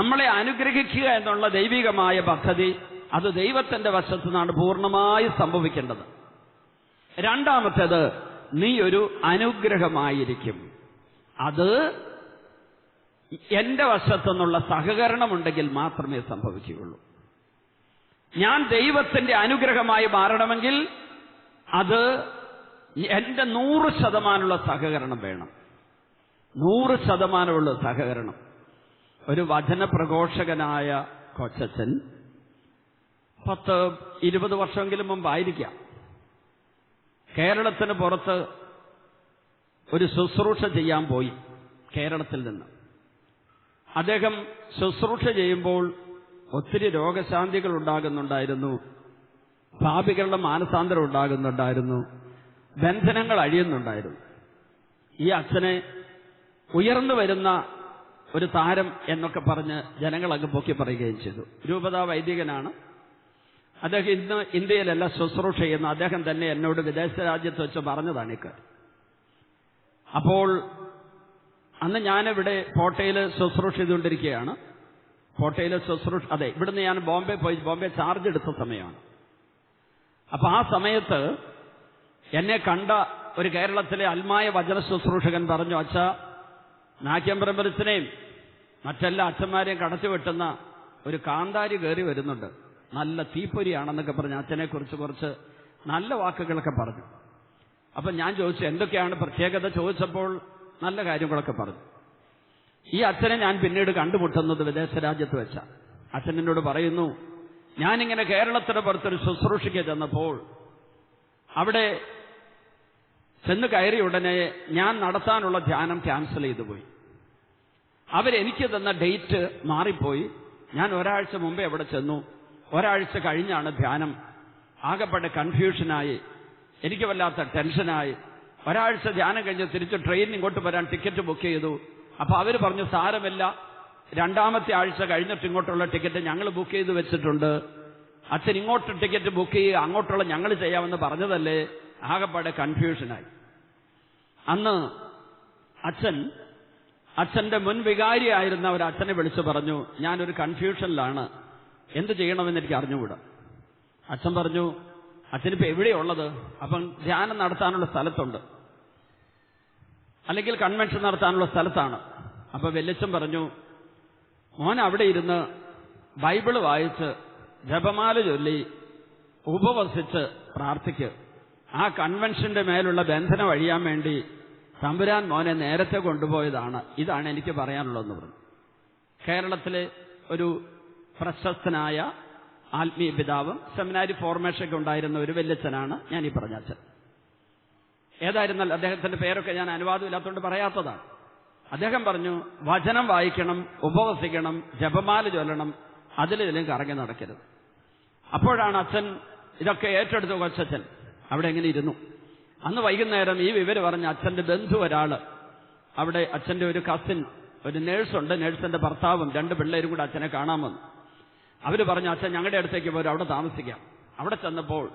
നമ്മളെ അനുഗ്രഹിക്കുക എന്നുള്ള ദൈവികമായ പദ്ധതി അത് ദൈവത്തിന്റെ വശത്തു നിന്നാണ് പൂർണമായി സംഭവിക്കേണ്ടത്. രണ്ടാമത്തേത് നീ ഒരു അനുഗ്രഹമായിരിക്കും. അത് എന്റെ വശത്തുനിന്നുള്ള സഹകരണമുണ്ടെങ്കിൽ മാത്രമേ സംഭവിക്കുകയുള്ളൂ. ഞാൻ ദൈവത്തിന്റെ അനുഗ്രഹമായി മാറണമെങ്കിൽ അത് എന്റെ നൂറ് ശതമാനമുള്ള സഹകരണം വേണം. നൂറ് ശതമാനമുള്ള സഹകരണം. ഒരു വചന പ്രഘോഷകനായ കൊച്ചച്ചൻ പത്ത് ഇരുപത് വർഷമെങ്കിലും മുമ്പായിരിക്കാം. കേരളത്തിന് പുറത്ത് ഒരു ശുശ്രൂഷ ചെയ്യാൻ പോയി കേരളത്തിൽ നിന്ന്. അദ്ദേഹം ശുശ്രൂഷ ചെയ്യുമ്പോൾ ഒത്തിരി രോഗശാന്തികൾ ഉണ്ടാകുന്നുണ്ടായിരുന്നു. പാപികളുടെ മാനസാന്തരം ഉണ്ടാകുന്നുണ്ടായിരുന്നു. ബന്ധനങ്ങൾ അഴിയുന്നുണ്ടായിരുന്നു. ഈ അച്ഛനെ ഉയർന്നു വരുന്ന ഒരു താരം എന്നൊക്കെ പറഞ്ഞ് ജനങ്ങൾ അങ്ങ് പൊക്കി പറയുകയും ചെയ്തു. രൂപതാ വൈദികനാണ്. അദ്ദേഹം ഇന്ന് ഇന്ത്യയിലല്ല ശുശ്രൂഷ ചെയ്യുന്ന. അദ്ദേഹം തന്നെ എന്നോട് വിദേശ രാജ്യത്ത് വെച്ച് പറഞ്ഞതാണ് ഇക്കാര്യം. അപ്പോൾ അന്ന് ഞാനിവിടെ കോട്ടയിൽ ശുശ്രൂഷ ചെയ്തുകൊണ്ടിരിക്കുകയാണ്. കോട്ടയിൽ ശുശ്രൂഷ അതെ ഇവിടുന്ന് ഞാൻ ബോംബെ പോയി. ബോംബെ ചാർജ് എടുത്ത സമയമാണ്. അപ്പൊ ആ സമയത്ത് എന്നെ കണ്ട ഒരു കേരളത്തിലെ അൽമായ വചന ശുശ്രൂഷകൻ പറഞ്ഞു അച്ഛ നാക്യംപരമ്പരത്തിനെയും മറ്റെല്ലാ അച്ഛന്മാരെയും കടച്ചു വെട്ടുന്ന ഒരു കാന്താരി കയറി വരുന്നുണ്ട്. നല്ല തീപ്പൊരിയാണെന്നൊക്കെ പറഞ്ഞ് അച്ഛനെ കുറിച്ച് കുറച്ച് നല്ല വാക്കുകളൊക്കെ പറഞ്ഞു. അപ്പൊ ഞാൻ ചോദിച്ചു എന്തൊക്കെയാണ് പ്രത്യേകത? ചോദിച്ചപ്പോൾ നല്ല കാര്യങ്ങളൊക്കെ പറഞ്ഞു. ഈ അച്ഛനെ ഞാൻ പിന്നീട് കണ്ടുമുട്ടുന്നത് വിദേശ രാജ്യത്ത് വെച്ച. അച്ഛൻ എന്നോട് പറയുന്നു ഞാനിങ്ങനെ കേരളത്തിന് പുറത്തൊരു ശുശ്രൂഷയ്ക്ക് ചെന്നപ്പോൾ അവിടെ ചെന്ന് കയറിയ ഉടനെ ഞാൻ നടത്താനുള്ള ധ്യാനം ക്യാൻസൽ ചെയ്തു പോയി. അവരെനിക്ക് തന്ന ഡേറ്റ് മാറിപ്പോയി. ഞാൻ ഒരാഴ്ച മുമ്പേ അവിടെ ചെന്നു. ഒരാഴ്ച കഴിഞ്ഞാണ് ധ്യാനം. ആകെപ്പെട്ട കൺഫ്യൂഷനായി. എനിക്ക് വല്ലാത്ത ടെൻഷനായി. ഒരാഴ്ച ധ്യാനം കഴിഞ്ഞ് തിരിച്ച് ട്രെയിൻ ഇങ്ങോട്ട് വരാൻ ടിക്കറ്റ് ബുക്ക് ചെയ്തു. അപ്പൊ അവർ പറഞ്ഞു സാരമില്ല. രണ്ടാമത്തെ ആഴ്ച കഴിഞ്ഞിട്ട് ഇങ്ങോട്ടുള്ള ടിക്കറ്റ് ഞങ്ങൾ ബുക്ക് ചെയ്ത് വെച്ചിട്ടുണ്ട്. അച്ഛൻ ഇങ്ങോട്ട് ടിക്കറ്റ് ബുക്ക് ചെയ്യുക അങ്ങോട്ടുള്ള ഞങ്ങൾ ചെയ്യാമെന്ന് പറഞ്ഞതല്ലേ? ആകെപ്പാടെ കൺഫ്യൂഷനായി. അന്ന് അച്ഛൻ അച്ഛന്റെ മുൻ വികാരിയായിരുന്ന ഒരു അച്ഛനെ വിളിച്ചു പറഞ്ഞു ഞാനൊരു കൺഫ്യൂഷനിലാണ്. എന്ത് ചെയ്യണമെന്ന് എനിക്ക് അറിഞ്ഞുകൂടാ? അച്ഛൻ പറഞ്ഞു അച്ഛനിപ്പോ എവിടെയുള്ളത്? അപ്പം ധ്യാനം നടത്താനുള്ള സ്ഥലത്തുണ്ട്. അല്ലെങ്കിൽ കൺവെൻഷൻ നടത്താനുള്ള സ്ഥലത്താണ്. അപ്പൊ വെല്ലച്ചൻ പറഞ്ഞു മോൻ അവിടെ ഇരുന്ന് ബൈബിൾ വായിച്ച് ജപമാല ചൊല്ലി ഉപവസിച്ച് പ്രാർത്ഥിക്ക്. ആ കൺവെൻഷന്റെ മേലുള്ള ബന്ധനം അഴിയാൻ വേണ്ടി തമ്പുരാൻ മോനെ നേരത്തെ കൊണ്ടുപോയതാണ്. ഇതാണ് എനിക്ക് പറയാനുള്ളതെന്ന് പറഞ്ഞു. കേരളത്തിലെ ഒരു പ്രശസ്തനായ ആത്മീയ പിതാവും സെമിനാരി ഫോർമേഷനൊക്കെ ഉണ്ടായിരുന്ന ഒരു വല്യച്ഛനാണ് ഞാൻ ഈ പറഞ്ഞ അച്ഛൻ. ഏതായിരുന്നാൽ അദ്ദേഹത്തിന്റെ പേരൊക്കെ ഞാൻ അനുവാദമില്ലാത്തതുകൊണ്ട് പറയാത്തതാണ്. അദ്ദേഹം പറഞ്ഞു വചനം വായിക്കണം ഉപവസിക്കണം ജപമാല ചൊല്ലണം അതിലിതിലും കറങ്ങി നടക്കരുത്. അപ്പോഴാണ് അച്ഛൻ ഇതൊക്കെ ഏറ്റെടുത്ത് കൊച്ചച്ഛൻ അവിടെ എങ്ങനെ ഇരുന്നു? അന്ന് വൈകുന്നേരം ഈ വിവരം പറഞ്ഞ അച്ഛന്റെ ബന്ധു ഒരാൾ അവിടെ അച്ഛന്റെ ഒരു കസിൻ ഒരു നേഴ്സുണ്ട് നേഴ്സിന്റെ ഭർത്താവും രണ്ട് പിള്ളേരും കൂടെ അച്ഛനെ കാണാൻ വന്നു. അവർ പറഞ്ഞു അച്ഛൻ ഞങ്ങളുടെ അടുത്തേക്ക് പോരും അവിടെ താമസിക്കാം. അവിടെ ചെന്നപ്പോൾ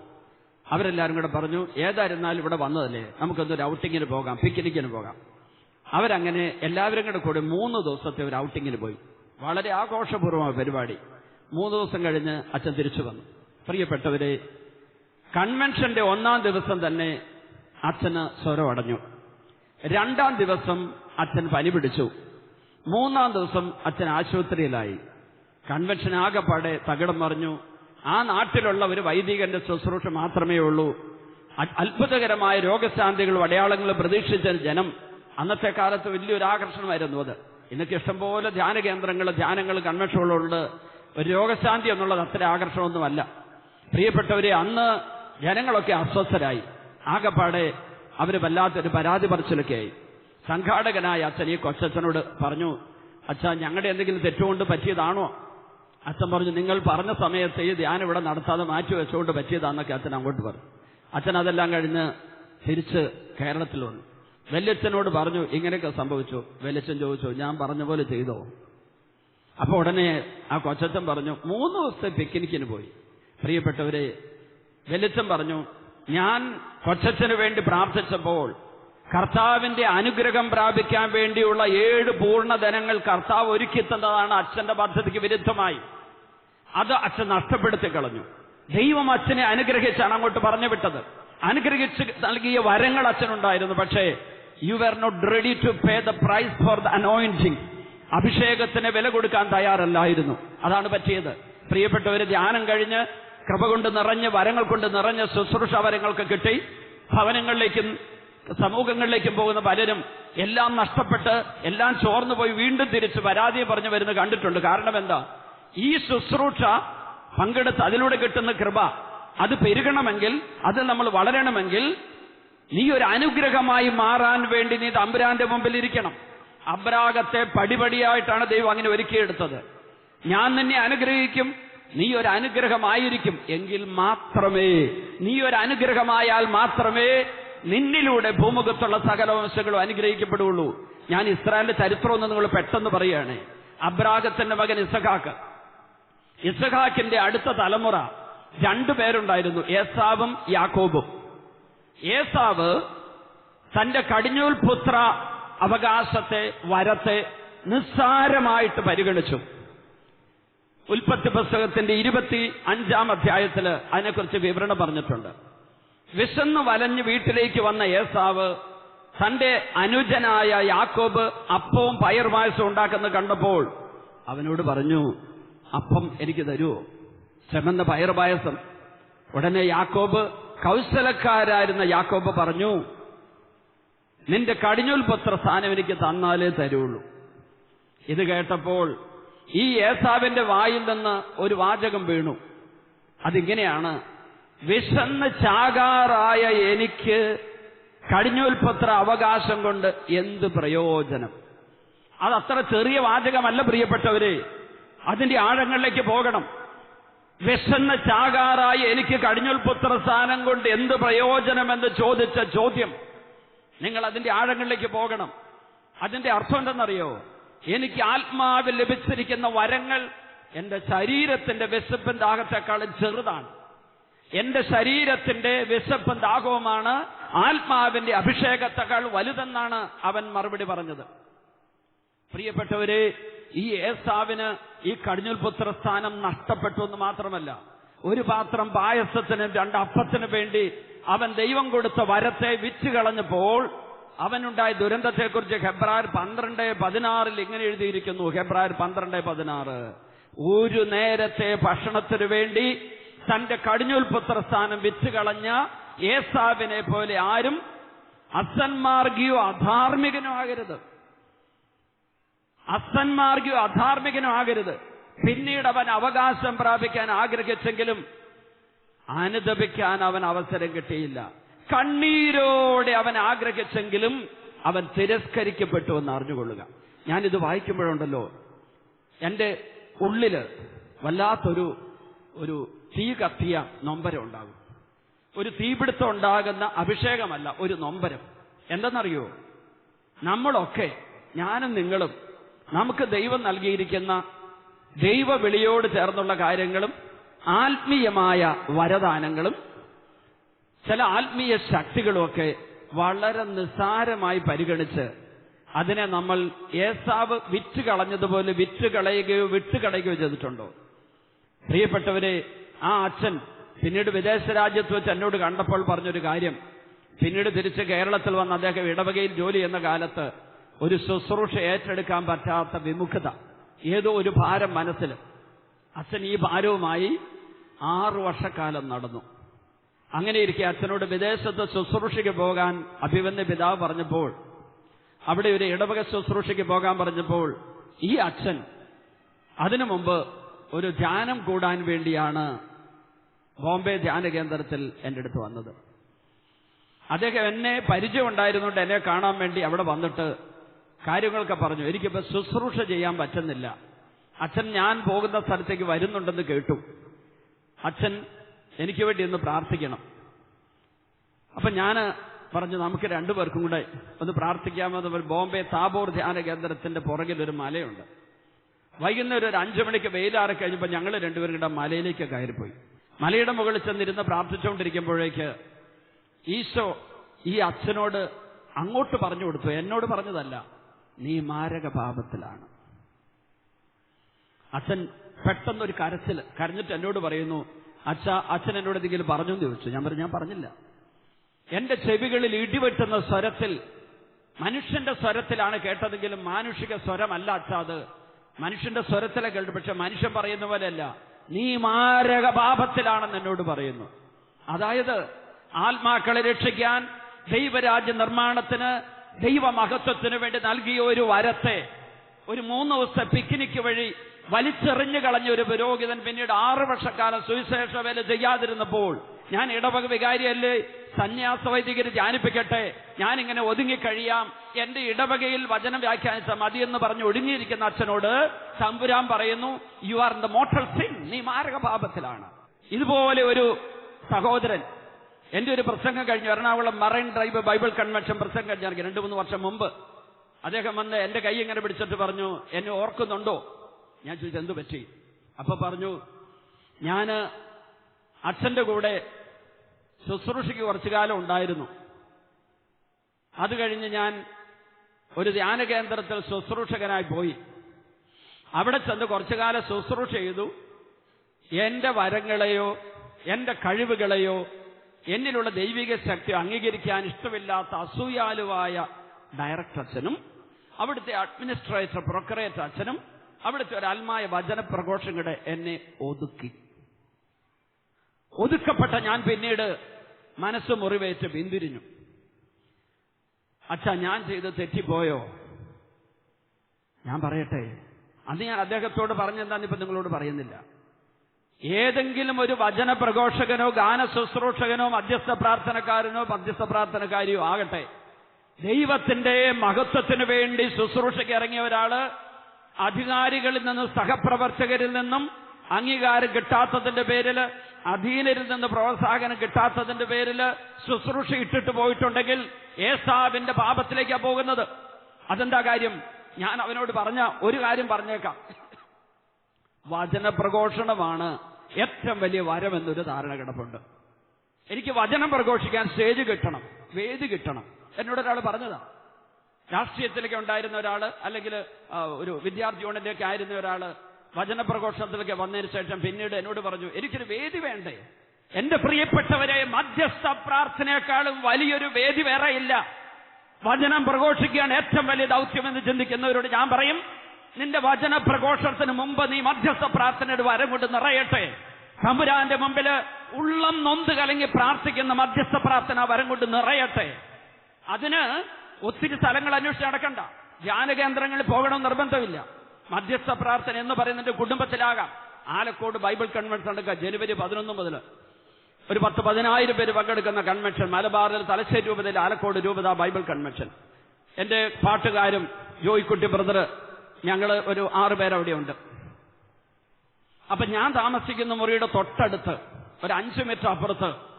അവരെല്ലാരും കൂടെ പറഞ്ഞു ഏതായിരുന്നാലും ഇവിടെ വന്നതല്ലേ നമുക്കൊന്നൊരു ഔട്ടിങ്ങിന് പോകാം പിക്നിക്കിന് പോകാം. അവരങ്ങനെ എല്ലാവരും കൂടെ കൂടി മൂന്ന് ദിവസത്തെ ഒരു ഔട്ടിങ്ങിന് പോയി. വളരെ ആഘോഷപൂർവമായ പരിപാടി. മൂന്ന് ദിവസം കഴിഞ്ഞ് അച്ഛൻ തിരിച്ചു വന്നു. പ്രിയപ്പെട്ടവരെ കൺവെൻഷന്റെ ഒന്നാം ദിവസം തന്നെ അച്ഛന് സ്വരം അടഞ്ഞു. രണ്ടാം ദിവസം അച്ഛൻ പനി പിടിച്ചു. മൂന്നാം ദിവസം അച്ഛൻ ആശുപത്രിയിലായി. കൺവെൻഷൻ ആകെപ്പാടെ തകിടം മറിഞ്ഞു. ആ നാട്ടിലുള്ള ഒരു വൈദികന്റെ ശുശ്രൂഷ മാത്രമേ ഉള്ളൂ. അത്ഭുതകരമായ രോഗശാന്തികളും അടയാളങ്ങളും പ്രതീക്ഷിച്ച ജനം അന്നത്തെ കാലത്ത് വലിയൊരു ആകർഷണമായിരുന്നു അത്. ഇന്നൊക്കെ ഇഷ്ടംപോലെ ധ്യാന കേന്ദ്രങ്ങൾ ധ്യാനങ്ങൾ കൺവെൻഷനുകളുണ്ട്. ഒരു രോഗശാന്തി എന്നുള്ളത് അത്ര ആകർഷണമൊന്നുമല്ല. പ്രിയപ്പെട്ടവരെ അന്ന് ജനങ്ങളൊക്കെ അസ്വസ്ഥരായി. ആകെപ്പാടെ അവർ വല്ലാത്തൊരു പരാതി പറച്ചിലൊക്കെയായി. സംഘാടകനായ അച്ഛൻ ഈ കൊച്ചച്ഛനോട് പറഞ്ഞു അച്ഛാ ഞങ്ങളുടെ എന്തെങ്കിലും തെറ്റുകൊണ്ട് പറ്റിയതാണോ? അച്ഛൻ പറഞ്ഞു നിങ്ങൾ പറഞ്ഞ സമയത്ത് ഈ ധ്യാനം ഇവിടെ നടത്താതെ മാറ്റി വെച്ചുകൊണ്ട് പറ്റിയതാണെന്നൊക്കെ അച്ഛൻ അങ്ങോട്ട് പറഞ്ഞു. അച്ഛൻ അതെല്ലാം കഴിഞ്ഞ് തിരിച്ച് കേരളത്തിൽ വന്നു വെല്ലച്ചനോട് പറഞ്ഞു ഇങ്ങനെയൊക്കെ സംഭവിച്ചു. വെല്ലച്ചൻ ചോദിച്ചു ഞാൻ പറഞ്ഞ പോലെ ചെയ്തോ? അപ്പൊ ഉടനെ ആ കൊച്ചച്ഛൻ പറഞ്ഞു മൂന്ന് ദിവസത്തെ പിക്നിക്കിന് പോയി. പ്രിയപ്പെട്ടവരെ വെളിച്ചം പറഞ്ഞു ഞാൻ കൊച്ചച്ഛന് വേണ്ടി പ്രാർത്ഥിച്ചപ്പോൾ കർത്താവിന്റെ അനുഗ്രഹം പ്രാപിക്കാൻ വേണ്ടിയുള്ള ഏഴ് പൂർണധനങ്ങൾ കർത്താവ് ഒരുക്കി തന്നതാണ് അച്ഛന്റെ പദ്ധതിക്ക് വിരുദ്ധമായി. അത് അച്ഛൻ നഷ്ടപ്പെടുത്തി കളഞ്ഞു. ദൈവം അച്ഛനെ അനുഗ്രഹിച്ചാണ് അങ്ങോട്ട് പറഞ്ഞു വിട്ടത്. അനുഗ്രഹിച്ച് നൽകിയ വരങ്ങൾ അച്ഛനുണ്ടായിരുന്നു. പക്ഷേ you are not ready to pay the price for the anointing അഭിഷേകത്തിന് വില കൊടുക്കാൻ തയ്യാറല്ലായിരുന്നു. അതാണ് പറ്റിയത്. പ്രിയപ്പെട്ടവര് ധ്യാനം കഴിഞ്ഞ് കൃപ കൊണ്ട് നിറഞ്ഞ് വരങ്ങൾ കൊണ്ട് നിറഞ്ഞ ശുശ്രൂഷ വരങ്ങൾക്ക് കിട്ടി. ഭവനങ്ങളിലേക്കും സമൂഹങ്ങളിലേക്കും പോകുന്ന പലരും എല്ലാം നഷ്ടപ്പെട്ട് എല്ലാം ചോർന്നു പോയി വീണ്ടും തിരിച്ച് പരാതി പറഞ്ഞു വരുന്നത് കണ്ടിട്ടുണ്ട്. കാരണം എന്താ? ഈ ശുശ്രൂഷ പങ്കെടുത്ത് അതിലൂടെ കിട്ടുന്ന കൃപ അത് പെരുകണമെങ്കിൽ അത് നമ്മൾ വളരണമെങ്കിൽ നീ ഒരു അനുഗ്രഹമായി മാറാൻ വേണ്ടി നീ തമ്പുരാന്റെ മുമ്പിൽ ഇരിക്കണം. അബ്രാഗത്തെ പടിപടിയായിട്ടാണ് ദൈവം അങ്ങനെ ഒരുക്കിയെടുത്തത്. ഞാൻ നിന്നെ അനുഗ്രഹിക്കും നീ ഒരു അനുഗ്രഹമായിരിക്കും എങ്കിൽ മാത്രമേ നീ ഒരു അനുഗ്രഹമായാൽ മാത്രമേ നിന്നിലൂടെ ഭൂമുഖത്തുള്ള സകല വംശങ്ങളും അനുഗ്രഹിക്കപ്പെടുകയുള്ളൂ ഞാൻ ഇസ്രായേലിന്റെ ചരിത്രമൊന്നും നിങ്ങൾ പെട്ടെന്ന് പറയുകയാണ്. അബ്രാഗത്തിന്റെ മകൻ ഇസഖാക്ക് ഇസഖാക്കിന്റെ അടുത്ത തലമുറ രണ്ടു പേരുണ്ടായിരുന്നു ഏസാവും യാക്കോബും. ഏസാവ് തന്റെ കടിഞ്ഞൂൽ പുത്ര അവകാശത്തെ വരത്തെ നിസ്സാരമായിട്ട് പരിഗണിച്ചു. ഉൽപ്പത്തി പുസ്തകത്തിന്റെ ഇരുപത്തി അഞ്ചാം അധ്യായത്തിൽ അതിനെക്കുറിച്ച് വിവരണം പറഞ്ഞിട്ടുണ്ട്. വിശന്ന് വലഞ്ഞ് വീട്ടിലേക്ക് വന്ന ഏസാവ് തന്റെ അനുജനായ യാക്കോബ് അപ്പവും പയർ പായസവും ഉണ്ടാക്കുന്ന കണ്ടപ്പോൾ അവനോട് പറഞ്ഞു അപ്പം എനിക്ക് തരുമോ ചെമന്ന പയർ പായസം. ഉടനെ യാക്കോബ് കൗശലക്കാരായിരുന്ന യാക്കോബ് പറഞ്ഞു നിന്റെ കടിഞ്ഞൂൽ പുത്ര സ്ഥാനം എനിക്ക് തന്നാലേ തരുള്ളൂ. ഇത് കേട്ടപ്പോൾ ഈ ഏസാവിന്റെ വായിൽ നിന്ന് ഒരു വാചകം വീണു. അതിങ്ങനെയാണ് വിശന്ന് ചാകാറായ എനിക്ക് കടിഞ്ഞൂൽപത്ര അവകാശം കൊണ്ട് എന്ത് പ്രയോജനം? അത് അത്ര ചെറിയ വാചകമല്ല പ്രിയപ്പെട്ടവരെ. അതിന്റെ ആഴങ്ങളിലേക്ക് പോകണം. വിഷന്ന് ചാകാറായ എനിക്ക് കടിഞ്ഞൂൽപുത്ര സ്ഥാനം കൊണ്ട് എന്ത് പ്രയോജനമെന്ന് ചോദിച്ച ചോദ്യം. നിങ്ങൾ അതിന്റെ ആഴങ്ങളിലേക്ക് പോകണം. അതിന്റെ അർത്ഥം എന്തെന്നറിയോ? എനിക്ക് ആത്മാവിൽ ലഭിച്ചിരിക്കുന്ന വരങ്ങൾ എന്റെ ശരീരത്തിന്റെ വിശപ്പൻ ദാഹത്തെക്കാളും ചെറുതാണ്. എന്റെ ശരീരത്തിന്റെ വിശപ്പൻ ദാഹവുമാണ് ആത്മാവിന്റെ അഭിഷേകത്തെക്കാൾ വലുതെന്നാണ് അവൻ മറുപടി പറഞ്ഞത്. പ്രിയപ്പെട്ടവരെ ഈ ഏസാവിന് ഈ കടിഞ്ഞുൽ പുത്രസ്ഥാനം നഷ്ടപ്പെട്ടു എന്ന് മാത്രമല്ല ഒരു പാത്രം പായസത്തിനും രണ്ട് അപ്പത്തിനും വേണ്ടി അവൻ ദൈവം കൊടുത്ത വരത്തെ വിറ്റ് കളഞ്ഞപ്പോൾ അവനുണ്ടായ ദുരന്തത്തെക്കുറിച്ച് ഹെബ്രായർ പന്ത്രണ്ട് പതിനാറിൽ ഇങ്ങനെ എഴുതിയിരിക്കുന്നു. ഹെബ്രായർ പന്ത്രണ്ട് പതിനാറ്. ഒരു നേരത്തെ ഭക്ഷണത്തിനു വേണ്ടി തന്റെ കടിഞ്ഞുൽപുത്ര സ്ഥാനം വിറ്റ് കളഞ്ഞ ഏസാവിനെ പോലെ ആരും അസന്മാർഗിയോ അധാർമികനോ ആകരുത്. അസന്മാർഗിയോ അധാർമികനോ ആകരുത്. പിന്നീട് അവൻ അവകാശം പ്രാപിക്കാൻ ആഗ്രഹിച്ചെങ്കിലും അനുദപിക്കാൻ അവൻ അവസരം കിട്ടിയില്ല. കണ്ണീരോടെ അവൻ ആഗ്രഹിച്ചെങ്കിലും അവൻ തിരസ്കരിക്കപ്പെട്ടു എന്ന് അറിഞ്ഞുകൊള്ളുക. ഞാനിത് വായിക്കുമ്പോഴുണ്ടല്ലോ എന്റെ ഉള്ളിൽ വല്ലാത്തൊരു ഒരു തീ കത്തിയ നൊമ്പരം ഉണ്ടാകും. ഒരു തീപിടുത്തം ഉണ്ടാകുന്ന അഭിഷേകമല്ല ഒരു നൊമ്പരം. എന്തെന്നറിയോ? നമ്മളൊക്കെ ഞാനും നിങ്ങളും നമുക്ക് ദൈവം നൽകിയിരിക്കുന്ന ദൈവവിളിയോട് ചേർന്നുള്ള കാര്യങ്ങളും ആത്മീയമായ വരദാനങ്ങളും ചില ആത്മീയ ശക്തികളുമൊക്കെ വളരെ നിസ്സാരമായി പരിഗണിച്ച് അതിനെ നമ്മൾ ഏസാവ് വിറ്റ് കളഞ്ഞതുപോലെ വിറ്റ് കളയുകയോ വിട്ട് കളയുകയോ ചെയ്തിട്ടുണ്ടോ? പ്രിയപ്പെട്ടവരെ ആ അച്ഛൻ പിന്നീട് വിദേശ രാജ്യത്ത് വെച്ച് എന്നോട് കണ്ടപ്പോൾ പറഞ്ഞൊരു കാര്യം. പിന്നീട് തിരിച്ച് കേരളത്തിൽ വന്ന് അദ്ദേഹം ഇടവകയിൽ ജോലി ചെയ്യുന്ന കാലത്ത് ഒരു ശുശ്രൂഷ ഏറ്റെടുക്കാൻ പറ്റാത്ത വിമുഖത ഏതോ ഒരു ഭാരം മനസ്സിൽ. അച്ഛൻ ഈ ഭാരവുമായി ആറു വർഷക്കാലം നടന്നു. അങ്ങനെ ഇരിക്കെ അച്ഛനോട് വിദേശത്ത് ശുശ്രൂഷയ്ക്ക് പോകാൻ അഭിവന്യ പിതാവ് പറഞ്ഞപ്പോൾ അവിടെ ഒരു ഇടവക ശുശ്രൂഷയ്ക്ക് പോകാൻ പറഞ്ഞപ്പോൾ ഈ അച്ഛൻ അതിനു മുമ്പ് ഒരു ധ്യാനം കൂടാൻ വേണ്ടിയാണ് ബോംബെ ധ്യാന കേന്ദ്രത്തിൽ എന്റെ അടുത്ത് വന്നത്. അദ്ദേഹം എന്നെ പരിചയമുണ്ടായിരുന്നുകൊണ്ട് എന്നെ കാണാൻ വേണ്ടി അവിടെ വന്നിട്ട് കാര്യങ്ങളൊക്കെ പറഞ്ഞു. എനിക്കിപ്പോ ശുശ്രൂഷ ചെയ്യാൻ പറ്റുന്നില്ല. അച്ഛൻ ഞാൻ പോകുന്ന സ്ഥലത്തേക്ക് വരുന്നുണ്ടെന്ന് കേട്ടു. അച്ഛൻ എനിക്ക് വേണ്ടി ഒന്ന് പ്രാർത്ഥിക്കണം. അപ്പൊ ഞാൻ പറഞ്ഞു നമുക്ക് രണ്ടുപേർക്കും കൂടെ ഒന്ന് പ്രാർത്ഥിക്കാമെന്ന് ബോംബെ താബോർ ധ്യാന കേന്ദ്രത്തിന്റെ പുറകിൽ ഒരു മലയുണ്ട്. വൈകുന്നേരം ഒരു അഞ്ചു മണിക്ക് വെയിലാറി കഴിഞ്ഞപ്പോൾ ഞങ്ങൾ രണ്ടുപേരും കൂടെ മലയിലേക്ക് കയറിപ്പോയി. മലയുടെ മുകളിൽ ചെന്നിരുന്ന് പ്രാർത്ഥിച്ചുകൊണ്ടിരിക്കുമ്പോഴേക്ക് ഈശോ ഈ അച്ഛനോട് അങ്ങോട്ട് പറഞ്ഞു കൊടുത്തു. എന്നോട് പറഞ്ഞതല്ല നീ മാരക പാപത്തിലാണ്. അച്ഛൻ പെട്ടെന്നൊരു കരച്ചിൽ കരഞ്ഞിട്ട് എന്നോട് പറയുന്നു അച്ഛ അച്ഛൻ എന്നോട് എന്തെങ്കിലും പറഞ്ഞു എന്ന് ചോദിച്ചു. ഞാൻ പറഞ്ഞു ഞാൻ പറഞ്ഞില്ല. എന്റെ ചെവികളിൽ ഇടിവെട്ടുന്ന സ്വരത്തിൽ മനുഷ്യന്റെ സ്വരത്തിലാണ് കേട്ടതെങ്കിലും മാനുഷിക സ്വരമല്ല അച്ഛ അത്. മനുഷ്യന്റെ സ്വരത്തിലെ കേട്ടു പക്ഷെ മനുഷ്യൻ പറയുന്ന പോലെയല്ല. നീ മാരക പാപത്തിലാണെന്ന് എന്നോട് പറയുന്നു. അതായത് ആത്മാക്കളെ രക്ഷിക്കാൻ ദൈവരാജ്യ നിർമ്മാണത്തിന് ദൈവമഹത്വത്തിന് വേണ്ടി നൽകിയ ഒരു വരത്തെ ഒരു മൂന്ന് ദിവസത്തെ പിക്നിക്ക് വഴി വലിച്ചെറിഞ്ഞു കളഞ്ഞ ഒരു പുരോഹിതൻ പിന്നീട് ആറ് വർഷക്കാലം സുവിശേഷ വേല ചെയ്യാതിരുന്നപ്പോൾ ഞാൻ ഇടവക വികാരിയല്ലേ? സന്യാസ വൈദികര് ധ്യാനിപ്പിക്കട്ടെ. ഞാനിങ്ങനെ ഒതുങ്ങിക്കഴിയാം എന്റെ ഇടവകയിൽ വചനം വ്യാഖ്യാനിച്ച എന്ന് പറഞ്ഞ് ഒടുങ്ങിയിരിക്കുന്ന അച്ഛനോട് തമ്പുരാൻ പറയുന്നു you are the mortal sin നീ മാരക പാപത്തിലാണ്. ഇതുപോലെ ഒരു സഹോദരൻ എന്റെ ഒരു പ്രസംഗം കഴിഞ്ഞു Ernakulam Marine Drive Bible convention പ്രസംഗം കഴിഞ്ഞിറങ്ങി രണ്ടു മൂന്ന് വർഷം മുമ്പ് അദ്ദേഹം വന്ന് എന്റെ കൈ ഇങ്ങനെ പിടിച്ചിട്ട് പറഞ്ഞു എന്നെ ഓർക്കുന്നുണ്ടോ? ഞാൻ ചോദിച്ചു എന്ത് പറ്റി? അപ്പൊ പറഞ്ഞു ഞാൻ അച്ഛന്റെ കൂടെ ശുശ്രൂഷയ്ക്ക് കുറച്ചു കാലം ഉണ്ടായിരുന്നു. അത് കഴിഞ്ഞ് ഞാൻ ഒരു ധ്യാന കേന്ദ്രത്തിൽ ശുശ്രൂഷകനായി പോയി. അവിടെ ചെന്ന് കുറച്ചു കാലം ശുശ്രൂഷ ചെയ്തു. എന്റെ വരങ്ങളെയോ എന്റെ കഴിവുകളെയോ എന്നിലുള്ള ദൈവിക ശക്തി അംഗീകരിക്കാൻ ഇഷ്ടമില്ലാത്ത അസൂയാലുവായ ഡയറക്ടർ അച്ഛനും അവിടുത്തെ അഡ്മിനിസ്ട്രേറ്റർ പ്രൊക്കറേറ്റർ അച്ഛനും അവിടുത്തെ ഒരു ആത്മായ വചന പ്രഘോഷങ്ങളുടെ എന്നെ ഒതുക്കി. ഒതുക്കപ്പെട്ട ഞാൻ പിന്നീട് മനസ്സ് മുറിവേറ്റ് പിന്തിരിഞ്ഞു അച്ഛ ഞാൻ ചെയ്ത് തെറ്റിപ്പോയോ? ഞാൻ പറയട്ടെ. അന്ന് ഞാൻ അദ്ദേഹത്തോട് പറഞ്ഞെന്താന്ന് ഇപ്പൊ നിങ്ങളോട് പറയുന്നില്ല. ഏതെങ്കിലും ഒരു വചന പ്രഘോഷകനോ ഗാന ശുശ്രൂഷകനോ മധ്യസ്ഥ പ്രാർത്ഥനക്കാരനോ മധ്യസ്ഥ പ്രാർത്ഥനക്കാരിയോ ആകട്ടെ. ദൈവത്തിന്റെ മഹത്വത്തിന് വേണ്ടി ശുശ്രൂഷയ്ക്ക് ഇറങ്ങിയ ഒരാൾ അധികാരികളിൽ നിന്നും സഹപ്രവർത്തകരിൽ നിന്നും അംഗീകാരം കിട്ടാത്തതിന്റെ പേരിൽ അധീനരിൽ നിന്ന് പ്രോത്സാഹനം കിട്ടാത്തതിന്റെ പേരിൽ ശുശ്രൂഷ ഇട്ടിട്ട് പോയിട്ടുണ്ടെങ്കിൽ ഏസാവിന്റെ പാപത്തിലേക്കാ പോകുന്നത്. അതെന്താ കാര്യം? ഞാൻ അവനോട് പറഞ്ഞ ഒരു കാര്യം പറഞ്ഞേക്കാം. വചനപ്രഘോഷണമാണ് ഏറ്റവും വലിയ വരമെന്നൊരു ധാരണ കിടപ്പുണ്ട്. എനിക്ക് വചനം പ്രഘോഷിക്കാൻ സ്റ്റേജ് കിട്ടണം വേദി കിട്ടണം. എന്നോട് ഒരാൾ പറഞ്ഞതാ. രാഷ്ട്രീയത്തിലൊക്കെ ഉണ്ടായിരുന്ന ഒരാൾ അല്ലെങ്കിൽ ഒരു വിദ്യാർത്ഥി യൂണിറ്റിലൊക്കെ ആയിരുന്ന ഒരാൾ വചന പ്രഘോഷണത്തിലൊക്കെ വന്നതിന് ശേഷം പിന്നീട് എന്നോട് പറഞ്ഞു എനിക്കൊരു വേദി വേണ്ടേ? എന്റെ പ്രിയപ്പെട്ടവരെ മധ്യസ്ഥ പ്രാർത്ഥനയെക്കാളും വലിയൊരു വേദി വേറെ ഇല്ല. വചനം പ്രഘോഷിക്കുകയാണ് ഏറ്റവും വലിയ ദൗത്യമെന്ന് ചിന്തിക്കുന്നവരോട് ഞാൻ പറയും നിന്റെ വചന പ്രഘോഷണത്തിന് മുമ്പ് നീ മധ്യസ്ഥ പ്രാർത്ഥനയുടെ വരം കൊണ്ട് നിറയട്ടെ. തമ്പുരാന്റെ മുമ്പിൽ ഉള്ളം നൊന്ത് കലങ്ങി പ്രാർത്ഥിക്കുന്ന മധ്യസ്ഥ പ്രാർത്ഥന വരം കൊണ്ട് നിറയട്ടെ. അതിന് ഒത്തിരി സ്ഥലങ്ങൾ അന്വേഷിച്ച് നടക്കണ്ട. ധ്യാന കേന്ദ്രങ്ങളിൽ പോകണം നിർബന്ധമില്ല. മധ്യസ്ഥ പ്രാർത്ഥന എന്ന് പറയുന്നതിന്റെ കുടുംബത്തിലാകാം. ആലക്കോട് ബൈബിൾ കൺവെൻഷൻ എടുക്കുക ജനുവരി പതിനൊന്ന് മുതൽ ഒരു പത്ത് പതിനായിരം പേര് പങ്കെടുക്കുന്ന കൺവെൻഷൻ മലബാറിൽ തലശ്ശേരി രൂപതയിൽ ആലക്കോട് രൂപത ബൈബിൾ കൺവെൻഷൻ. എന്റെ പാട്ടുകാരും ജോയിക്കുട്ടി ബ്രദർ ഞങ്ങൾ ഒരു ആറ് പേരവിടെയുണ്ട് അപ്പൊ ഞാൻ താമസിക്കുന്ന മുറിയുടെ തൊട്ടടുത്ത് ഒരു അഞ്ചു മീറ്റർ അപ്പുറത്ത്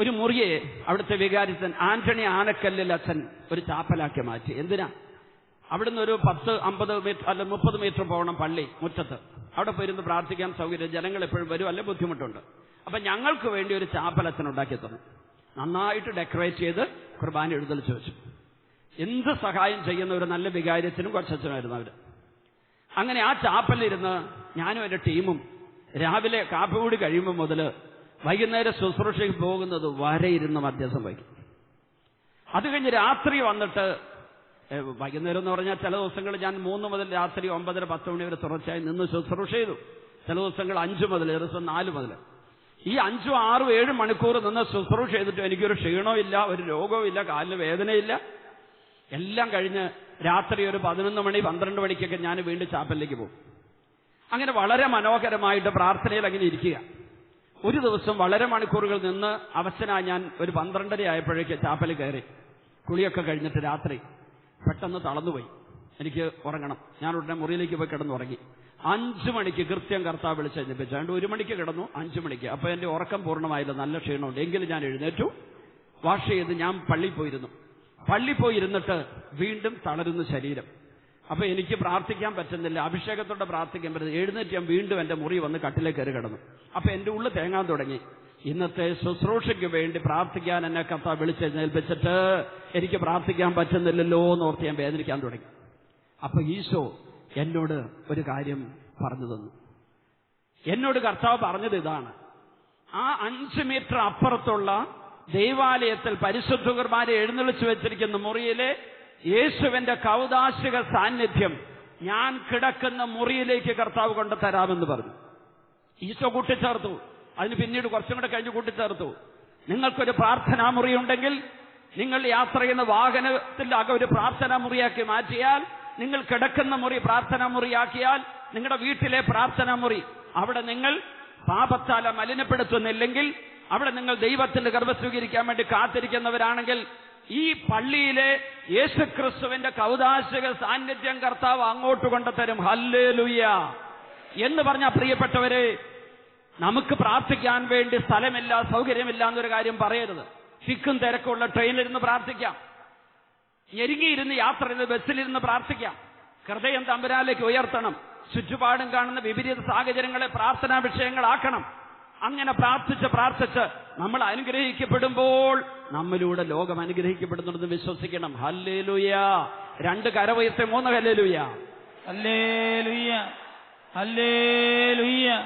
ഒരു മുറിയെ അവിടുത്തെ വികാരിത്തൻ ആന്റണി ആനക്കല്ലിൽ അച്ഛൻ ഒരു ചാപ്പലാക്കി മാറ്റി. എന്തിനാ? അവിടുന്ന് ഒരു പത്ത് അമ്പത് മീറ്റർ അല്ല മുപ്പത് മീറ്റർ പോകണം പള്ളി മുറ്റത്ത്. അവിടെ പോയിരുന്ന് പ്രാർത്ഥിക്കാൻ സൗകര്യം ജനങ്ങൾ എപ്പോഴും വരും അല്ലെ ബുദ്ധിമുട്ടുണ്ട്. അപ്പൊ ഞങ്ങൾക്ക് വേണ്ടി ഒരു ചാപ്പൽ അച്ഛൻ ഉണ്ടാക്കി തന്നു. നന്നായിട്ട് ഡെക്കറേറ്റ് ചെയ്ത് കുർബാന എഴുതൽ ചോദിച്ചു. എന്ത് സഹായം ചെയ്യുന്ന ഒരു നല്ല വികാരത്തിനും കുറച്ചച്ഛനായിരുന്നു അവർ. അങ്ങനെ ആ ചാപ്പലിരുന്ന് ഞാനും എന്റെ ടീമും രാവിലെ കാപ്പി കൂടി കഴിയുമ്പോൾ മുതൽ വൈകുന്നേരം ശുശ്രൂഷയ്ക്ക് പോകുന്നത് വരെ ഇരുന്ന് മധ്യസ്ഥം വയ്ക്കും. അത് കഴിഞ്ഞ് രാത്രി വന്നിട്ട് വൈകുന്നേരം എന്ന് പറഞ്ഞാൽ ചില ദിവസങ്ങൾ ഞാൻ മൂന്ന് മുതൽ രാത്രി ഒമ്പതര പത്ത് മണി വരെ തുടർച്ചയായി നിന്ന് ശുശ്രൂഷ ചെയ്തു. ചില ദിവസങ്ങൾ അഞ്ചു മുതൽ ചില ദിവസം നാല് മുതൽ. ഈ അഞ്ചും ആറും ഏഴും മണിക്കൂർ നിന്ന് ശുശ്രൂഷ ചെയ്തിട്ട് എനിക്കൊരു ക്ഷീണവും ഇല്ല ഒരു രോഗവും ഇല്ല കാലിന് വേദനയില്ല. എല്ലാം കഴിഞ്ഞ് രാത്രി ഒരു പതിനൊന്ന് മണി പന്ത്രണ്ട് മണിക്കൊക്കെ ഞാൻ വീണ്ടും ചാപ്പലിലേക്ക് പോകും. അങ്ങനെ വളരെ മനോഹരമായിട്ട് പ്രാർത്ഥനയിൽ അങ്ങനെ ഇരിക്കുക. ഒരു ദിവസം വളരെ മണിക്കൂറുകൾ നിന്ന് അവശനായി ഞാൻ ഒരു പന്ത്രണ്ടര ആയപ്പോഴേക്ക് ചാപ്പൽ കയറി. കുളിയൊക്കെ കഴിഞ്ഞിട്ട് രാത്രി പെട്ടെന്ന് തളന്നുപോയി എനിക്ക് ഉറങ്ങണം. ഞാൻ ഉടനെ മുറിയിലേക്ക് പോയി കിടന്നുറങ്ങി. അഞ്ചു മണിക്ക് കൃത്യം കർത്താവ് വിളിച്ചെഴുന്നേപ്പിച്ചു അതുകൊണ്ട് ഒരു മണിക്ക് കിടന്നു അഞ്ചു മണിക്ക്. അപ്പൊ എന്റെ ഉറക്കം പൂർണമായില്ല നല്ല ക്ഷീണമുണ്ട്. എങ്കിലും ഞാൻ എഴുന്നേറ്റു. വാഷ് ചെയ്ത് ഞാൻ പള്ളിയിൽ പോയിരുന്നു. പള്ളി പോയിരുന്നിട്ട് വീണ്ടും തളരുന്ന ശരീരം. അപ്പൊ എനിക്ക് പ്രാർത്ഥിക്കാൻ പറ്റുന്നില്ല. അഭിഷേകത്തോടെ പ്രാർത്ഥിക്കാൻ പറ്റുന്നത് എഴുന്നേറ്റ് ഞാൻ വീണ്ടും എന്റെ മുറി വന്ന് കട്ടിലേക്ക് കയറി കിടന്നു. അപ്പൊ എന്റെ ഉള്ളിൽ തേങ്ങാൻ തുടങ്ങി. ഇന്നത്തെ ശുശ്രൂഷയ്ക്ക് വേണ്ടി പ്രാർത്ഥിക്കാൻ എന്നെ കർത്താവ് വിളിച്ചെഴുന്നേൽപ്പിച്ചിട്ട് എനിക്ക് പ്രാർത്ഥിക്കാൻ പറ്റുന്നില്ലല്ലോ എന്ന് ഓർത്ത് ഞാൻ വേദനിക്കാൻ തുടങ്ങി. അപ്പൊ ഈശോ എന്നോട് ഒരു കാര്യം പറഞ്ഞു തന്നു. എന്നോട് കർത്താവ് പറഞ്ഞത് ഇതാണ്. ആ അഞ്ച് മീറ്റർ അപ്പുറത്തുള്ള ദൈവാലയത്തിൽ പരിശുദ്ധ കുർബാന എഴുന്നള്ളിച്ചു വെച്ചിരിക്കുന്ന മുറിയിലെ യേശുവിന്റെ കൗതാശിക സാന്നിധ്യം ഞാൻ കിടക്കുന്ന മുറിയിലേക്ക് കർത്താവ് കൊണ്ട് തരാമെന്ന് പറഞ്ഞു. ഈശോ കൂട്ടിച്ചേർത്തു. അതിന് പിന്നീട് കുറച്ചും കൂടെ കഴിഞ്ഞ് കൂട്ടിച്ചേർത്തു. നിങ്ങൾക്കൊരു പ്രാർത്ഥനാ മുറിയുണ്ടെങ്കിൽ നിങ്ങൾ യാത്ര ചെയ്യുന്ന വാഹനത്തിൽ അകം ഒരു പ്രാർത്ഥനാ മുറിയാക്കി മാറ്റിയാൽ നിങ്ങൾ കിടക്കുന്ന മുറി പ്രാർത്ഥനാ മുറിയാക്കിയാൽ നിങ്ങളുടെ വീട്ടിലെ പ്രാർത്ഥനാ മുറി അവിടെ നിങ്ങൾ പാപത്താല മലിനപ്പെടുത്തുന്നില്ലെങ്കിൽ അവിടെ നിങ്ങൾ ദൈവത്തിന്റെ ഗർഭ സ്വീകരിക്കാൻ വേണ്ടി കാത്തിരിക്കുന്നവരാണെങ്കിൽ ഈ പള്ളിയിലെ യേശുക്രിസ്തുവിന്റെ കൗതാശിക സാന്നിധ്യം കർത്താവ് അങ്ങോട്ട് കൊണ്ടുതരും. ഹല്ലേ എന്ന് പറഞ്ഞ പ്രിയപ്പെട്ടവരെ നമുക്ക് പ്രാർത്ഥിക്കാൻ വേണ്ടി സ്ഥലമില്ല സൗകര്യമില്ല എന്നൊരു കാര്യം പറയരുത്. തിക്കും തിരക്കുള്ള ട്രെയിനിലിരുന്ന് പ്രാർത്ഥിക്കാം. ഞെരുങ്ങിയിരുന്ന് യാത്ര ചെയ്ത് ബസ്സിലിരുന്ന് പ്രാർത്ഥിക്കാം. ഹൃദയം തമ്പുരാലേക്ക് ഉയർത്തണം. ചുറ്റുപാടും കാണുന്ന വിപരീത സാഹചര്യങ്ങളെ പ്രാർത്ഥനാ വിഷയങ്ങളാക്കണം. അങ്ങനെ പ്രാർത്ഥിച്ച് പ്രാർത്ഥിച്ച് നമ്മൾ അനുഗ്രഹിക്കപ്പെടുമ്പോൾ നമ്മിലൂടെ ലോകം അനുഗ്രഹിക്കപ്പെടുന്നുണ്ടെന്ന് വിശ്വസിക്കണം. ഹല്ലേലൂയ. രണ്ട് കരവയത്തെ മൂന്ന് ഹല്ലേലൂയ. ഹല്ലേലൂയ. ഹല്ലേലൂയ.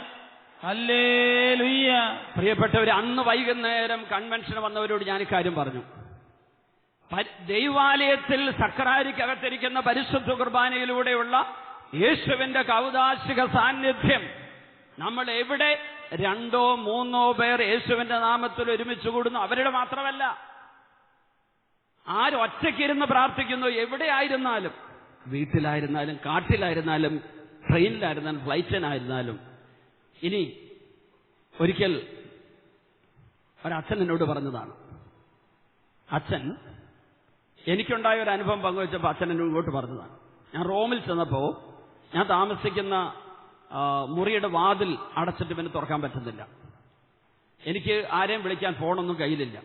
ഹല്ലേലൂയ. പ്രിയപ്പെട്ടവരെ അന്ന് വൈകുന്നേരം കൺവെൻഷൻ വന്നവരോട് ഞാൻ ഇക്കാര്യം പറഞ്ഞു. ദൈവാലയത്തിൽ സക്രാരിക്കകത്തിരിക്കുന്ന പരിശുദ്ധ കുർബാനയിലൂടെയുള്ള യേശുവിന്റെ കൗതാശിക സാന്നിധ്യം നമ്മൾ എവിടെ രണ്ടോ മൂന്നോ പേർ യേശുവിന്റെ നാമത്തിൽ ഒരുമിച്ച് കൂടുന്നു. അവരുടെ മാത്രമല്ല. ആര് ഒറ്റയ്ക്കിരുന്ന് പ്രാർത്ഥിക്കുന്നു എവിടെയായിരുന്നാലും വീട്ടിലായിരുന്നാലും കാട്ടിലായിരുന്നാലും ട്രെയിനിലായിരുന്നാലും ഫ്ലൈറ്റിനായിരുന്നാലും ഇനി ഒരിക്കൽ ഒരച്ഛൻ എന്നോട് പറഞ്ഞതാണ്. അച്ഛൻ എനിക്കുണ്ടായ ഒരു അനുഭവം പങ്കുവച്ചപ്പോൾ അച്ഛൻ എന്നോട് ഇങ്ങോട്ട് പറഞ്ഞതാണ്. ഞാൻ റോമിൽ ചെന്നപ്പോൾ ഞാൻ താമസിക്കുന്ന മുറിയുടെ വാതിൽ അടച്ചിട്ട് പിന്നെ തുറക്കാൻ പറ്റുന്നില്ല. എനിക്ക് ആരെയും വിളിക്കാൻ ഫോണൊന്നും കയ്യിലില്ല.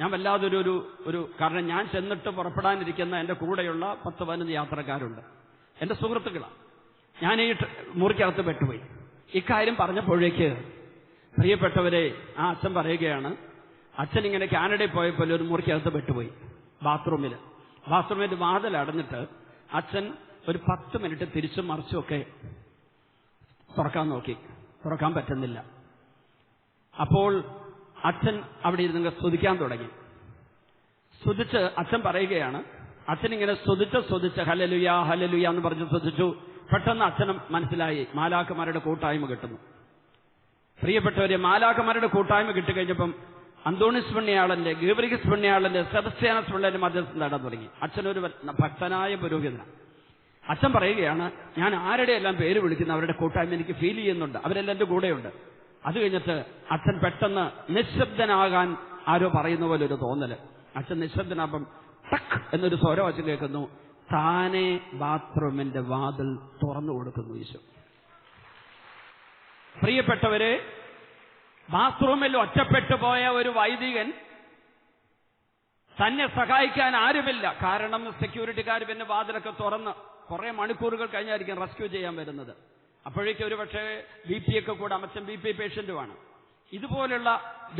ഞാൻ വല്ലാതെ ഒരു ഒരു കാരണം ഞാൻ ചെന്നിട്ട് പുറപ്പെടാനിരിക്കുന്ന എന്റെ കൂടെയുള്ള പത്ത് പതിനൊന്ന് യാത്രക്കാരുണ്ട്. എന്റെ സുഹൃത്തുക്കളാണ് ഞാൻ ഈ മുറിക്കകത്ത് പെട്ടുപോയി. ഇക്കാര്യം പറഞ്ഞപ്പോഴേക്ക് പ്രിയപ്പെട്ടവരെ ആ അച്ഛൻ പറയുകയാണ് അച്ഛൻ ഇങ്ങനെ കാനഡയിൽ പോയപ്പോൾ ഒരു മുറിക്കകത്ത് പെട്ടുപോയി ബാത്റൂമിൽ. ബാത്റൂമിന്റെ വാതിൽ അടഞ്ഞിട്ട് അച്ഛൻ ഒരു പത്ത് മിനിറ്റ് തിരിച്ചും മറിച്ചും ഒക്കെ തുറക്കാൻ നോക്കി. തുറക്കാൻ പറ്റുന്നില്ല. അപ്പോൾ അച്ഛൻ അവിടെ ഇരുന്ന് സ്തുതിക്കാൻ തുടങ്ങി. സ്തുതിച്ച് അച്ഛൻ പറയുകയാണ് അച്ഛൻ ഇങ്ങനെ സ്തുതിച്ച് സ്തുതിച്ച് ഹലലുയ ഹലലുയ എന്ന് പറഞ്ഞ് സ്തുതിച്ചു പെട്ടെന്ന് അച്ഛനും മനസ്സിലായി മാലാക്കന്മാരുടെ കൂട്ടായ്മ കിട്ടുന്നു. പ്രിയപ്പെട്ടവരെ മാലാക്കന്മാരുടെ കൂട്ടായ്മ കിട്ടിക്കഴിഞ്ഞപ്പം അന്തോണിസ് പുണ്യാളന്റെ ഗീബ്രിഗസ് പുണ്യാളന്റെ സെബസ്ത്യാനസ് പിള്ളേരുടെ മധ്യസ്ഥം നേടാൻ തുടങ്ങി. അച്ഛനൊരു ഭക്തനായ പുരോഹിതനാണ്. അച്ഛൻ പറയുകയാണ് ഞാൻ ആരുടെ എല്ലാം പേര് വിളിക്കുന്ന അവരുടെ കൂട്ടായ്മ എനിക്ക് ഫീൽ ചെയ്യുന്നുണ്ട്. അവരെല്ലാം എന്റെ കൂടെയുണ്ട്. അത് കഴിഞ്ഞിട്ട് അച്ഛൻ പെട്ടെന്ന് നിശബ്ദനാകാൻ ആരോ പറയുന്ന പോലെ ഒരു തോന്നൽ. അച്ഛൻ നിശബ്ദനാകുമ്പം ടക്ക് എന്നൊരു സ്വരം അച്ഛൻ കേൾക്കുന്നു. താനെ ബാത്റൂമിന്റെ വാതിൽ തുറന്നു കൊടുക്കുന്നു ഈശോ. പ്രിയപ്പെട്ടവരെ ബാത്റൂമിൽ ഒറ്റപ്പെട്ടു പോയ ഒരു വൈദികൻ തന്നെ സഹായിക്കാൻ ആരുമില്ല. കാരണം സെക്യൂരിറ്റിക്കാർ പിന്നെ വാതിലൊക്കെ തുറന്ന് കുറെ മണിക്കൂറുകൾ കഴിഞ്ഞായിരിക്കും റെസ്ക്യൂ ചെയ്യാൻ വരുന്നത്. അപ്പോഴേക്കും ഒരു പക്ഷേ ബി പി ഒക്കെ കൂടെ അമ്മച്ചൻ ബി പി പേഷ്യന്റുമാണ് ഇതുപോലുള്ള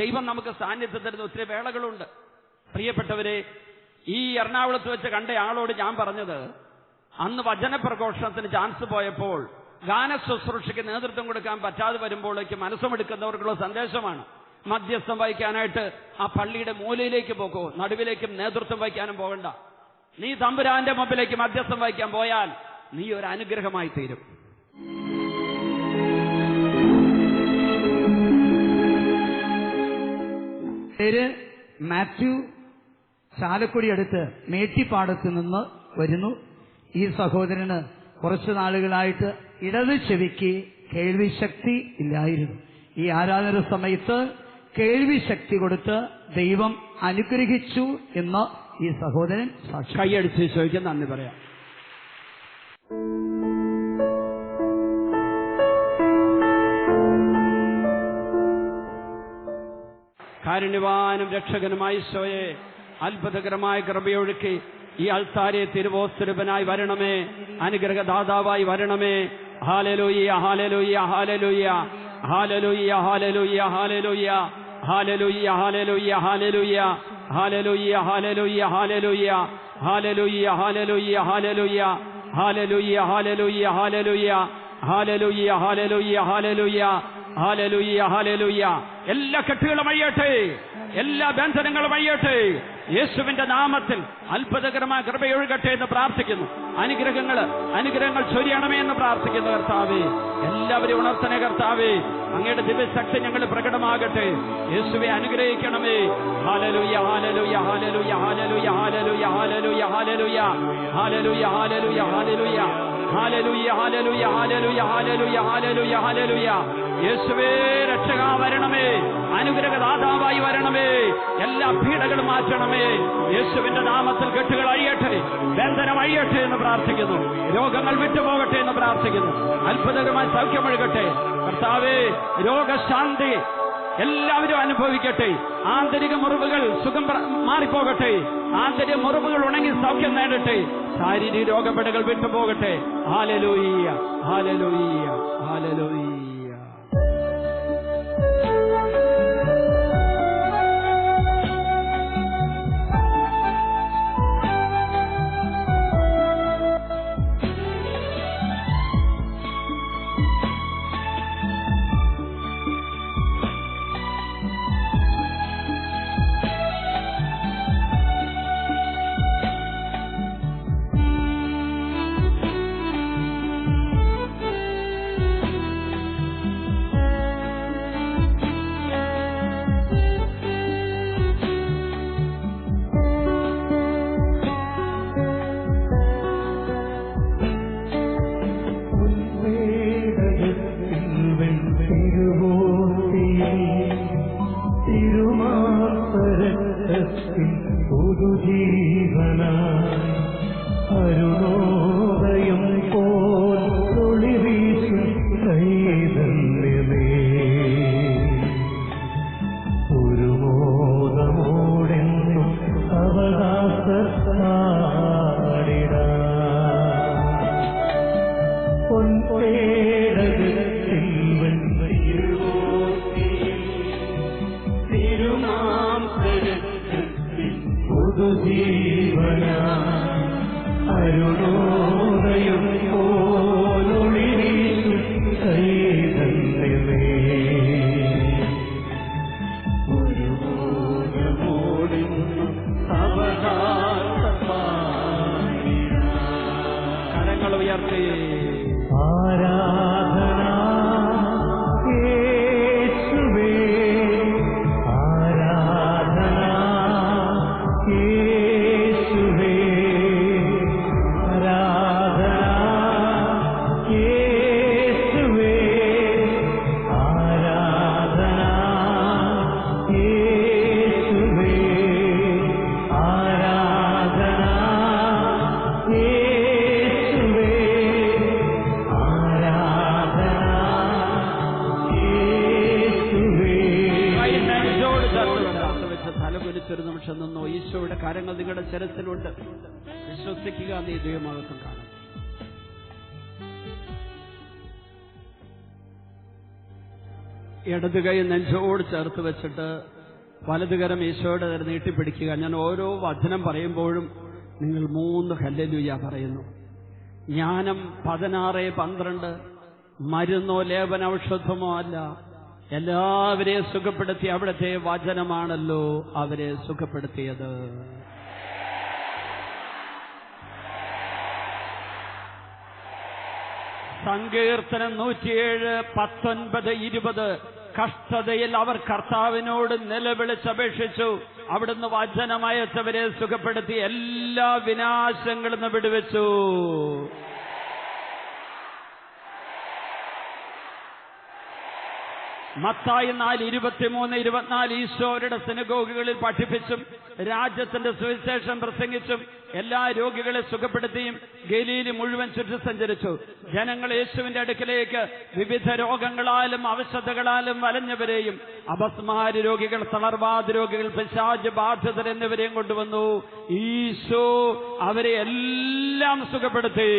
ദൈവം നമുക്ക് സാന്നിധ്യം തരുന്ന ഒത്തിരി വേളകളുണ്ട്. പ്രിയപ്പെട്ടവരെ ഈ എറണാകുളത്ത് വെച്ച് കണ്ട ആളോട് ഞാൻ പറഞ്ഞത് അന്ന് വചനപ്രഘോഷണത്തിന് ചാൻസ് പോയപ്പോൾ ഗാന ശുശ്രൂഷയ്ക്ക് നേതൃത്വം കൊടുക്കാൻ പറ്റാതെ വരുമ്പോഴേക്ക് മനസ്സുമെടുക്കുന്നവർക്കുള്ള സന്ദേശമാണ്. മധ്യസ്ഥം വഹിക്കാനായിട്ട് ആ പള്ളിയുടെ മൂലയിലേക്ക് പോകൂ നടുവിലേക്കും നേതൃത്വം വഹിക്കാനും പോകണ്ട. നീ തമ്പുരാന്റെ മുമ്പിലേക്ക് മധ്യസ്ഥം വഹിക്കാൻ പോയാൽ നീ ഒരു അനുഗ്രഹമായി തീരും. പേര് മാത്യു ചാലക്കുടി അടുത്ത് മേട്ടിപ്പാടത്ത് നിന്ന് വരുന്നു. ഈ സഹോദരന് കുറച്ചു നാളുകളായിട്ട് ഇടത് ചെവിക്ക് കേൾവി ശക്തി ഇല്ലായിരുന്നു. ഈ ആരാധന സമയത്ത് കേൾവി ശക്തി കൊടുത്ത് ദൈവം അനുഗ്രഹിച്ചു എന്ന് ഈ സഹോദരൻ കൈയടിച്ച് ചോദിക്കാൻ നന്ദി പറയാം. കാരുണ്യവാനും രക്ഷകനുമായ ഈശോയെ അത്ഭുതകരമായ കൃപയൊഴുക്കി ഈ അൾത്താരെ തിരുവോസ്തുരൂപനായി വരണമേ അനുഗ്രഹദാതാവായി വരണമേ. ഹാലലൂയ ഹാലലൂയ ഹാലലൂയ ഹാലലൂയ ഹാലലുയ്യ ഹാലലുയ്യ ഹാലലുയ്യ ഹാലലുയ്യ ഹാലലുയ്യ ഹാലലുയ്യ ഹാലലുയ്യ ഹാലലുയ്യ ഹാലലുയ്യ ഹാലലുയ്യ ഹാലലുയ്യ ഹാലലുയ്യ ഹാലലുയ്യ ഹാലലുയ്യ ഹാലലുയ്യ ഹാലലുയ്യ ഹാലലുയ്യ ഹാലലുയ്യ ഹാലലുയ്യ എല്ലാ കെട്ടുകളും അഴിയട്ടെ എല്ലാ ബന്ധനങ്ങളും അഴിയട്ടെ. യേശുവിന്റെ നാമത്തിൽ അത്ഭുതകരമായ കൃപയൊഴുകട്ടെ എന്ന് പ്രാർത്ഥിക്കുന്നു. അനുഗ്രഹങ്ങൾ അനുഗ്രഹങ്ങൾ ചൊരിയണമേ എന്ന് പ്രാർത്ഥിക്കുന്നു കർത്താവേ. എല്ലാവരെയും ഉണർത്തനെ കർത്താവേ. അങ്ങയുടെ ദിവ്യശക്തി ഞങ്ങൾ പ്രകടമാകട്ടെ. യേശുവെ അനുഗ്രഹിക്കണമേ. ഹാലലു യാലലു യാലലു യാലലു യാലലു യാലലു യാലലു യാലലു യാലലു യാലലു ഹാലലുയ്യ ഹാലലുയ്യ യാലലു യാലലു യാലലു യാലലു യാലലു യേശുവേ രക്ഷകാ വരണമേ. അനുഗ്രഹദാതാവായി വരണമേ. എല്ലാ പീഡകളും മാറ്റണമേ. യേശുവിന്റെ നാമത്തിൽ കെട്ടുകൾ അഴിയട്ടെ. ബന്ധനം അഴിയട്ടെ എന്ന് പ്രാർത്ഥിക്കുന്നു. രോഗങ്ങൾ വിട്ടുപോകട്ടെ എന്ന് പ്രാർത്ഥിക്കുന്നു. അത്ഭുതകരമായി സൗഖ്യമൊഴുകട്ടെ. കർത്താവേ രോഗശാന്തി എല്ലാവരും അനുഭവിക്കട്ടെ. ആന്തരിക മുറിവുകൾ സുഖം മാറിപ്പോകട്ടെ. ആന്തരിക മുറിവുകൾ ഉണങ്ങി സൗഖ്യം നേടട്ടെ. ശാരീരിക രോഗപ്പെടുകൾ വിട്ടുപോകട്ടെ. Hallelujah hallelujah hallelujah. ലോകത്തിൽ പുതുജീവന അരുണോദയം പോ കരങ്ങൾ ഉയർത്തി. ആരാധന ശരത്തിലുണ്ട് വിശ്വസിക്കുക നീ ദൈവമാകത്തും കാണും. ഇടത് കൈ നെഞ്ചോട് ചേർത്ത് വെച്ചിട്ട് വലതുകരം ഈശോയുടെ നേരെ നീട്ടിപ്പിടിക്കുക. ഞാൻ ഓരോ വചനം പറയുമ്പോഴും നിങ്ങൾ മൂന്ന് ഹല്ലലുയ പറയുന്നു. ജ്ഞാനം പതിനാറ് പന്ത്രണ്ട് മരുന്നോ ലേപന ഔഷധമോ അല്ല. എല്ലാവരെയും സുഖപ്പെടുത്തി അവിടുത്തെ വചനമാണല്ലോ അവരെ സുഖപ്പെടുത്തിയത്. സങ്കീർത്തനം നൂറ്റിയേഴ് പത്തൊൻപത് ഇരുപത്. കഷ്ടതയിൽ അവർ കർത്താവിനോട് നിലവിളിച്ചപേക്ഷിച്ചു. അവിടുന്ന് വചനമയച്ചവരെ സുഖപ്പെടുത്തി എല്ലാ വിനാശങ്ങളും വിടുവച്ചു. മത്തായി നാല് ഇരുപത്തിമൂന്ന് ഇരുപത്തിനാല് ഈശോരുടെ സിനഗോഗുകളിൽ പഠിപ്പിച്ചും രാജ്യത്തിന്റെ സുവിശേഷം പ്രസംഗിച്ചും എല്ലാ രോഗികളെ സുഖപ്പെടുത്തിയും ഗലീലി മുഴുവൻ ചുറ്റി സഞ്ചരിച്ചു ജനങ്ങൾ യേശുവിന്റെ അടുക്കിലേക്ക് വിവിധ രോഗങ്ങളാലും അവശതകളാലും വലഞ്ഞവരെയും അപസ്മാര രോഗികൾ തളർവാദ രോഗികൾ പിശാജ് ബാധിതർ എന്നിവരെയും കൊണ്ടുവന്നു. ഈശോ അവരെ എല്ലാം സുഖപ്പെടുത്തി.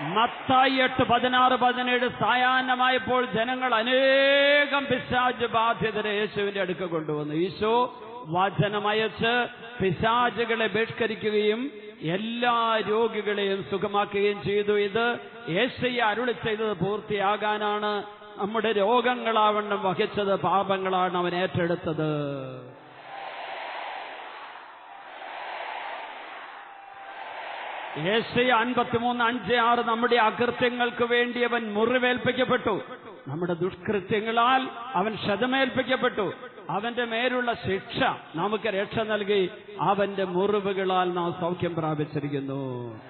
മത്തായി എട്ട് പതിനാറ് പതിനേഴ് സായാഹ്നമായപ്പോൾ ജനങ്ങൾ അനേകം പിശാജ് ബാധ്യതരെ യേശുവിന്റെ അടുക്ക കൊണ്ടുവന്നു. ഈശോ വചനമയച്ച് പിശാജുകളെ ബഹിഷ്കരിക്കുകയും എല്ലാ രോഗികളെയും സുഖമാക്കുകയും ചെയ്തു. ഇത് യേശയ്യ അരുളി ചെയ്തത് പൂർത്തിയാകാനാണ്. നമ്മുടെ രോഗങ്ങളാവണ്ണം വഹിച്ചത് പാപങ്ങളാണ് അവൻ ഏറ്റെടുത്തത്. ഏഷ്യ അൻപത്തിമൂന്ന് അഞ്ച് ആറ് നമ്മുടെ അകൃത്യങ്ങൾക്ക് വേണ്ടി അവൻ മുറിവേൽപ്പിക്കപ്പെട്ടു. നമ്മുടെ ദുഷ്കൃത്യങ്ങളാൽ അവൻ ശതമേൽപ്പിക്കപ്പെട്ടു. അവന്റെ മേലുള്ള ശിക്ഷ നമുക്ക് രക്ഷ നൽകി അവന്റെ മുറിവുകളാൽ നാം സൗഖ്യം പ്രാപിച്ചിരിക്കുന്നു.